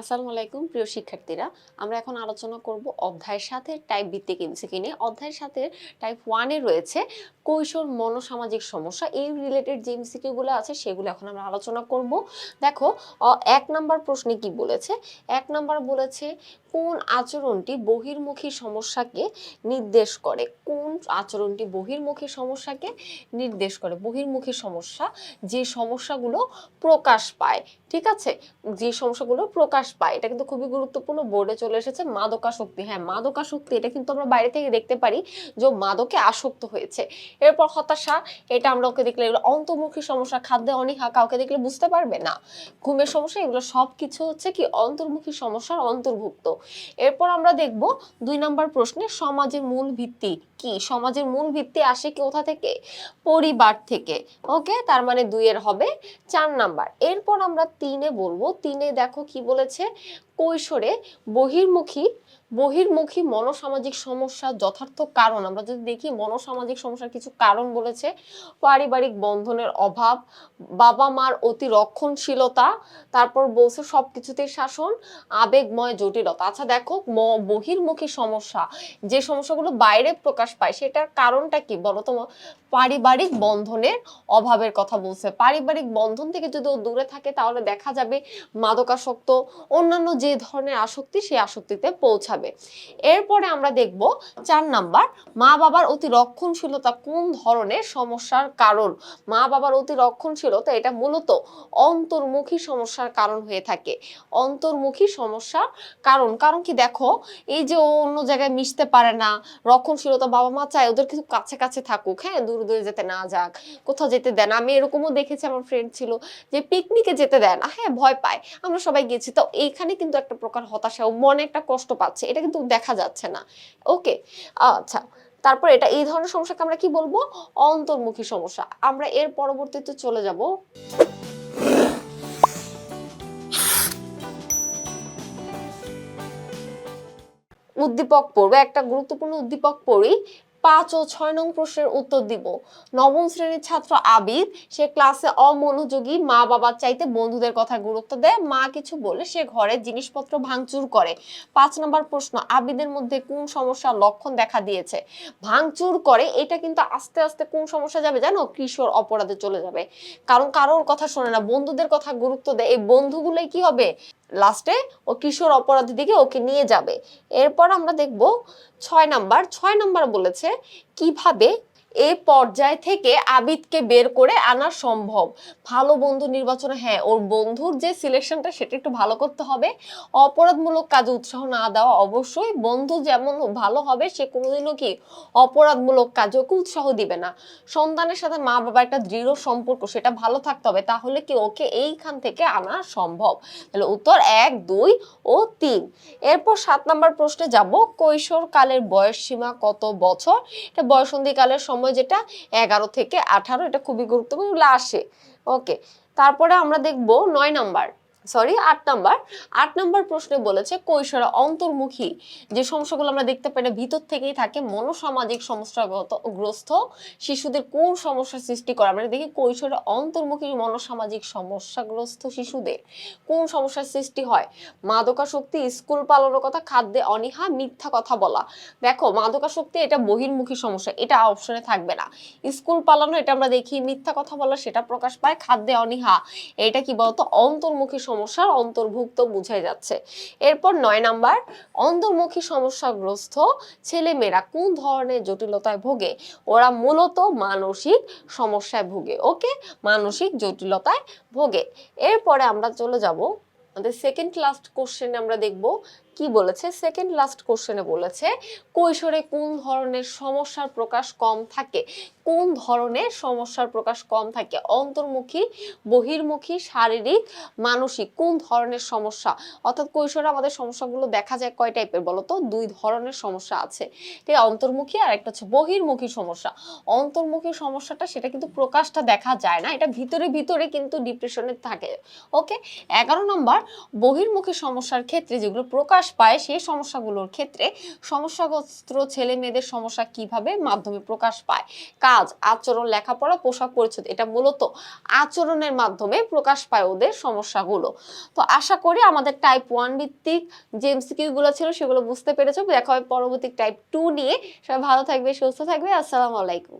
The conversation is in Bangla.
আসসালামু আলাইকুম, প্রিয় শিক্ষার্থীরা। আমরা এখন আলোচনা করব অধ্যায়ের সাথে টাইপ ভিত্তিক এমসিকিউ নিয়ে। অধ্যায়ের সাথে টাইপ ওয়ানে রয়েছে কৈশোর মনোসামাজিক সমস্যা। এই রিলেটেড যে এমসিকিউগুলো আছে, সেগুলো এখন আমরা আলোচনা করব। দেখো এক নাম্বার প্রশ্নে কি বলেছে? এক নাম্বার বলেছে, কোন আচরণটি বহির্মুখী সমস্যাকে নির্দেশ করে? কোন আচরণটি বহির্মুখী সমস্যাকে নির্দেশ করে? বহির্মুখী সমস্যা, যে সমস্যাগুলো প্রকাশ পায়, ঠিক আছে? যে সমস্যাগুলো প্রকাশ পায়। এটা কিন্তু খুবই গুরুত্বপূর্ণ। বোর্ডে চলে এসেছে মাদকাসক্তি। হ্যাঁ মাদকাসক্তি এটা কিন্তু আমরা বাইরে থেকে দেখতে পারি যে মাদকে আসক্ত হয়েছে। এরপর হতাশা, এটা আমরা ওকে দেখলে অন্তর্মুখী সমস্যা, খাদ্যে অনীহা, কাউকে দেখলে বুঝতে পারবে না। ঘুমের সমস্যা, এগুলো সব কিছু হচ্ছে কি অন্তর্মুখী সমস্যার অন্তর্ভুক্ত। এরপর আমরা দেখব দুই নম্বর প্রশ্নে সমাজের মূল ভিত্তি কি? সমাজের মূল ভিত্তি আসে কোথা থেকে? পরিবার থেকে। ওকে? তার মানে দুইয়ের হবে চার নাম্বার। এরপর আমরা তিনে বলব। তিনে দেখো কি বলেছে? છે. কৈশোরে বহির্মুখী বহির্মুখী মনোসামাজিক সমস্যা যথার্থ কারণ। আমরা যদি দেখি, মনোসামাজিক সমস্যার কিছু কারণ বলেছে, পারিবারিক বন্ধনের অভাব বাবা মার অতি রক্ষণশীলতা, তারপর বলছে সবকিছুতেই শাসন, আবেগময় জটিলতা। আচ্ছা দেখো বহির্মুখী সমস্যা, যে সমস্যাগুলো বাইরে প্রকাশ পায়, সেটার কারণটা কি বলো তো? পারিবারিক বন্ধনের অভাবের কথা বলছে। পারিবারিক বন্ধন থেকে যদি ও দূরে থাকে, তাহলে দেখা যাবে মাদকাসক্ত, অন্যান্য যে ধরনের আসক্তি সেই আসক্তিতে পৌঁছাবে। এরপরে আমরা দেখব চার নাম্বার, মা বাবার অতি রক্ষণশীলতা কোন ধরনের সমস্যার কারণ? মা বাবার অতি রক্ষণশীলতা এটা মূলত অন্তর্মুখী সমস্যার কারণ হয়ে থাকে। অন্তর্মুখী সমস্যার কারণ কারণ কি দেখো, এই যে ও অন্য জায়গায় মিশতে পারে না, রক্ষণশীলতা বাবা মা চায় ওদের কিছু কাছে কাছে থাকুক হ্যাঁ দূরে দূরে যেতে না যাক, কোথাও যেতে দেন। আমি এরকমও দেখেছি আমার ফ্রেন্ড ছিল যে পিকনিকে যেতে দেয় না হ্যাঁ ভয় পায়। আমরা সবাই গেছি তো এইখানে কিন্তু একটা প্রকার হতাশা মনে একটা কষ্ট পাচ্ছে। এটা কিন্তু দেখা যাচ্ছে না। ওকে? আচ্ছা তারপর এটা, এই ধরনের সমস্যাকে আমরা কি বলব? অন্তর্মুখী সমস্যা। আমরা এর পরবর্তীতে চলে যাব। উদ্দীপক পড়ব, একটা গুরুত্বপূর্ণ উদ্দীপক পড়ি। পাঁচ ও ছয় নং প্রশ্নের উত্তর দিব। নবম শ্রেণির ছাত্র আবিদ, সে ক্লাসে অমনোযোগী, মা বাবার চাইতে বন্ধুদের কথা গুরুত্ব দেয়, মা কিছু বলে সে ঘরে জিনিসপত্র ভাঙচুর করে। পাঁচ নম্বর প্রশ্ন, আবিদের মধ্যে কোন সমস্যার লক্ষণ দেখা দিয়েছে? ভাঙচুর করে, এটা কিন্তু আস্তে আস্তে কোন সমস্যা যাবে জানো? কিশোর অপরাধে চলে যাবে। কারণ কারোর কথা শোনে না, বন্ধুদের কথা গুরুত্ব দেয়, এই বন্ধুগুলোই কি হবে? লাস্টে ও কিশোর অপরাধী দিকে ওকে নিয়ে যাবে। এরপর আমরা দেখব ছয় নাম্বার ছয় নাম্বার বলেছে কীভাবে এ পর্যায় থেকে আবিদকে বের করে আনা সম্ভব। ভালো বন্ধু নির্বাচনে হ্যাঁ ওর বন্ধুর যে সিলেকশনটা সেটা একটু ভালো করতে হবে। অপরাধমূলক কাজে উৎসাহ না দেওয়া অবশ্যই। বন্ধু যেমন ভালো হবে, সে কোনোদিনও কি অপরাধমূলক কাজে ওকে উৎসাহ দিবে না। সন্তানের সাথে মা বাবা একটা দৃঢ় সম্পর্ক, সেটা ভালো থাকতে হবে। তাহলে কি ওকে এইখান থেকে আনা সম্ভব? তাহলে উত্তর এক, দুই ও তিন। এরপর সাত নম্বর প্রশ্নে যাব। কৈশোর কালের বয়স সীমা কত বছর? এটা বয়সন্ধি কালের সময় যেটা এগারো থেকে আঠারো, এটা খুবই গুরুত্বপূর্ণ এগুলো আসে ওকে তারপরে আমরা দেখব নয় নাম্বার সরি আট নাম্বার। আট নাম্বার প্রশ্নে বলেছে, কৈশোরে অন্তর্মুখী যে সমস্যাগুলো আমরা দেখতে পাই না, ভিতর থেকেই থাকে মনোসামাজিক সমস্যাগত গ্রস্ত শিশুদের কোন সমস্যা সৃষ্টি করে? আমরা দেখি কৈশোরে অন্তর্মুখী মনোসামাজিক সমস্যাগ্রস্ত শিশুদের কোন সমস্যার সৃষ্টি হয়? মাদকাসক্তি, স্কুল পালানোর কথা, খাদ্যে অনীহা, মিথ্যা কথা বলা। দেখো, মাদকাসক্তি এটা বহির্মুখী সমস্যা, এটা অপশনে থাকবে না। স্কুল পালানো, এটা আমরা দেখি মিথ্যা কথা বলা, সেটা প্রকাশ পায়, খাদ্যে অনীহা, এটা কি বলতো? অন্তর্মুখী সমস্যার অন্তর্ভুক্ত বুঝে যাচ্ছে। এরপর নয় নাম্বার, অন্তর্মুখী সমস্যাগ্রস্ত ছেলেমেয়েরা কোন ধরনের জটিলতায় ভোগে? ওরা মূলত মানসিক সমস্যায় ভোগে, ওকে? মানসিক জটিলতায় ভোগে। এরপরে আমরা চলে যাব, আমাদের সেকেন্ড লাস্ট কোশ্চেনে আমরা দেখব কি বলেছে? সেকেন্ড লাস্ট কোশ্চেনে বলেছে, কৈশোরে কোন ধরনের সমস্যার প্রকাশ কম থাকে? কোন ধরনের সমস্যার প্রকাশ কম থাকে? অন্তর্মুখী, বহির্মুখী, শারীরিক, মানসিক, কোন ধরনের সমস্যা? অর্থাৎ কৈশোরে আমাদের সমস্যাগুলো দেখা যায় কয় টাইপের বলতো? দুই ধরনের সমস্যা আছে। ঠিক? অন্তর্মুখী আর একটা হচ্ছে বহির্মুখী সমস্যা। অন্তর্মুখী সমস্যাটা, সেটা কিন্তু প্রকাশটা দেখা যায় না। এটা ভিতরে ভিতরে কিন্তু ডিপ্রেশনে থাকে। ওকে এগারো নম্বর, বহির্মুখী সমস্যার ক্ষেত্রে যেগুলো প্রকাশ প্রকাশ পায় সেই সমস্যাগুলোর ক্ষেত্রে সমস্যাগ্রস্ত ছেলে মেয়েদের সমস্যা কীভাবে মাধ্যমে প্রকাশ পায়? কাজ, আচরণ, লেখাপড়া, পোশাক পরিচ্ছদ, এটা মূলত আচরণের মাধ্যমে প্রকাশ পায় ওদের সমস্যাগুলো। তো আশা করি আমাদের টাইপ ওয়ান ভিত্তিক যে এমসিকিউ গুলো ছিল সেগুলো বুঝতে পেরেছ। দেখা হবে পরবর্তী টাইপ টু নিয়ে। সবাই ভালো থাকবে, সুস্থ থাকবে। আসসালামু আলাইকুম।